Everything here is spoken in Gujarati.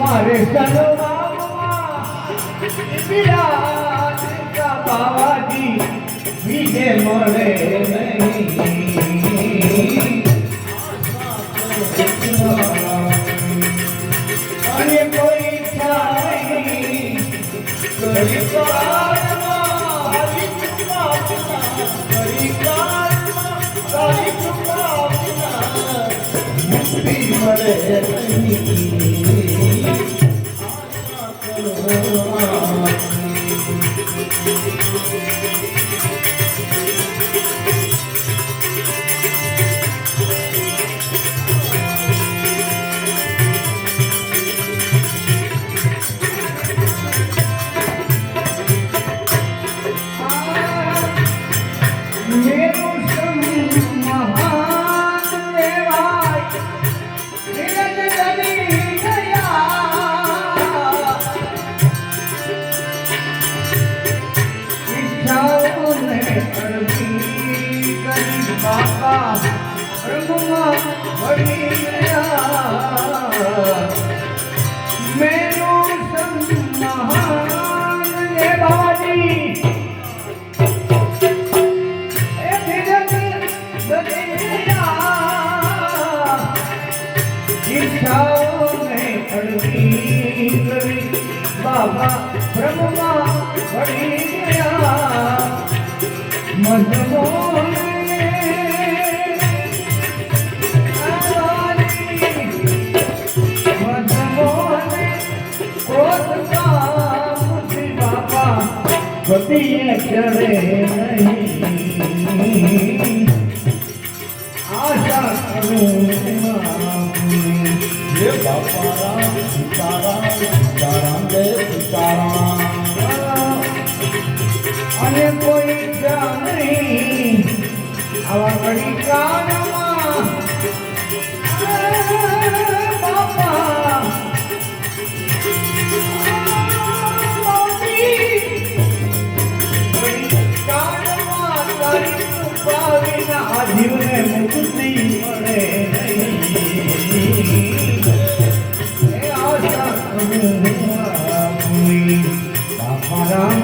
amar está lo más. Mira, se escapaba aquí, mi. મળે બાપા બ્રહ્મમાં વળી ગયા મેરું પતિએ ચડે નહીં આશા કરું હે બાપા રામ સીતારામ સીતારામ જય સીતારામ અને કોઈ નહીં આવા ઘડી કાળમાં આશા કરું આપની બાપા રામ